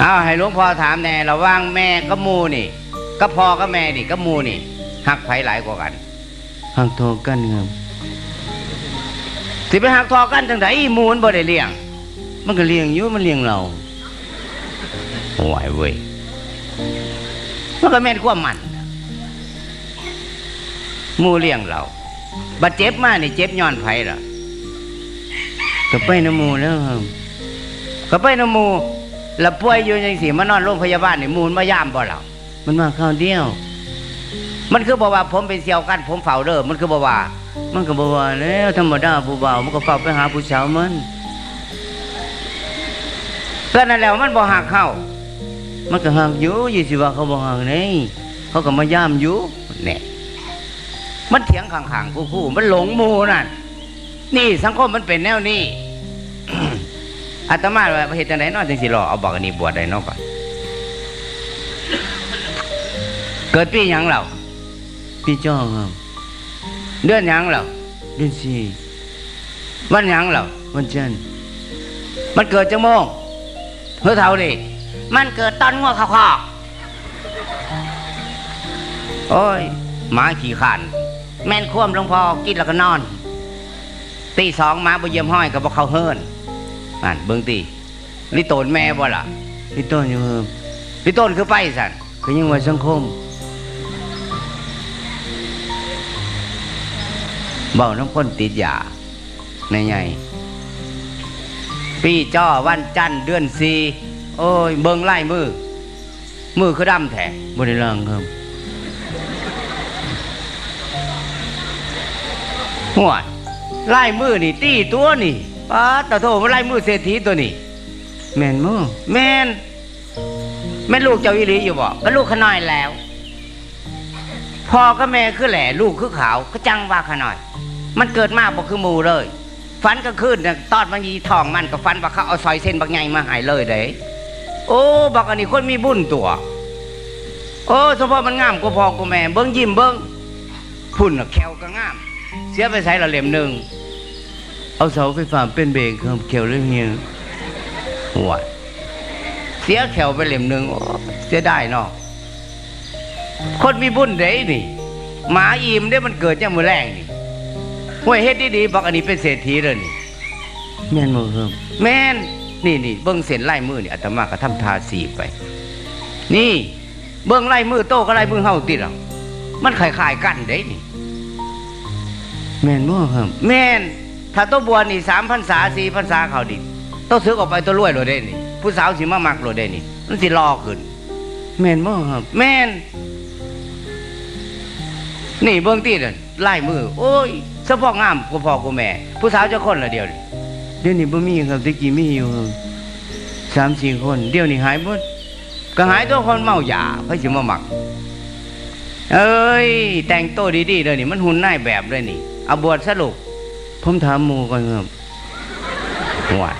เอาให้หลวงพ่อถามแน่ระหว่างแม่กับหมูนี่ ก็พ่อกับแม่นี่กับหมูนี่หักไผหลายกว่ากันหักทอกันครับสิไปหักทอกันจังไดหมูมันบ่ได้เลี้ยง มันก็เลี้ยงอยู่มันเลี้ยงเราโอ้ยเว้ยมันก็แม่นความมันหมูเลี้ยงเราบัดเจ็บมานี่เจ็บย้อนไผล่ะก็ไปน้ำหมูแล้วครับก็ไปน้ำหมู แล้วป่วยอยู่จังสิมานอนโรงพยาบาลนี่หมูมันมายามบ่เรามันมาข้าวเดียว มันคือบอกว่าผมเป็นเสี่ยวกันผมเฝ้าเด้อมันคือบอกว่า มันก็บอกว่าแล้วธรรมดาผู้บ่าวมันก็ฝากไปหาผู้สาวมันเพื่อนนั่นแล้วมันบ่หักเข้ามันก็หักอยู่ยี่สิว่าเขาบอกหักนี่เขาก็มาย่ามอยู่เนี่ยมันเถียงข้างๆคู่ๆมันหลงหมูนั่นนี่สังคมมันเป็นแนวนี้ อาตมาว่าเหตุจังไดเนาะจังสิรอเอาบอกอันนี้บวชได้เนาะก่อนเกิดปีหยังเราพี่จ้อครับเดือนหยังเราเดือนสี่วันหยังเราวันจันทร์มันเกิดจังโมงเพื่อเท่าดิมันเกิดตอนงัวขอกๆโอ้ยหมาขี่ขันแม่นคว่ำหลวงพ่อกินแล้วก็นอนตีสองหมาบ่เยี่ยมห้อยก็บอกเขาเฮิรน นั่นเบิ่งตีลิโตนแม่บ่ล่ะพี่ต้นอยู่ครับลิโตนคือไปสันก็ยังว่าสังคมเบาน้ำข้นติดยาในไงปีจ้อวันจันทร์เดือนสี่โอ้ย เบิ่งไล่มือ มือคือดำแท้บริลังครับหัวไล่มือนี่ตีตัวนี่ ป้าตะโทมันไล่มือเศรษฐีตัวนี่แม่นมั้งแม่นแม่นลูกเจ้าอีหลีอยู่บ่ก็ลูกขน้อยแล้วพ่อกับแม่คือแหล่ลูกคือขาวก็จังว่าขน้อย มันเกิดมาบ่คือหมูเลยฟันก็ขึ้นน่ะตอดมันยีทองมันก็ฟันว่าเขาเอาซอยเส้นบักใหญ่มาใหายเลยเด้โอ้บักอันนี้คนมีบุญตัว โอ้เฉพาะมันงามกว่าพ่อกว่าแม่ เบิ้งยิ้มเบิ้งพุ่นน่ะแควก็งาม เสียไปใส่ละเหลี่ยมหนึ่ง เอาเสาไฟฟ้าเป็นเบรกครับเขียวเรื่องเฮียหัวเสียแขวไปเหลี่ยมหนึ่งโอ้เสียได้เนาะคนมีบุญเด้นี่หมาอิ่มได้มันเกิดจากมือแรงนี่ห่วยเฮ็ดดีๆบอกอันนี้เป็นเศรษฐีเลยนี่แม่นบ่ครับแม่นนี่นี่เบิ้งเส้นไล่มือนี่อาตมาก็ทำทาสีไป นี่เบิ้งไล่มือโตก็ไล่มือเฮาติดหรอมันคล้ายๆกันเด้นี่ แม่นบ่ครับแม่น ถ้าโตบัวนี่สามพันษาสี่พันษาเขาดิโตซื้อออกไปโตัวรวยโลดเด้นี่ ผู้สาวสิมามักโลดเด้นี่มันสิรอขึ้นแม่นบ่ครับ แม่น นี่เบื้องตีนั่นไล่มือ โอ้ยเฉพาะงามกูพ่อกูแม่ ผู้สาวเจ้าคนละเดียวนี่เดี๋ยวนี้บ่มีครับแตะกี้มีอยู่ครับสามสี่คน เดี๋ยวนี้หายหมดก็หายตัวคนเมาหยาเพื่อสิมามัก เอ้ย แต่งตัวดีๆเลยนี่ มันหุ่นนายแบบเลยนี่ เอาบวชสรุป ผมถามหมูก่อนครับว่า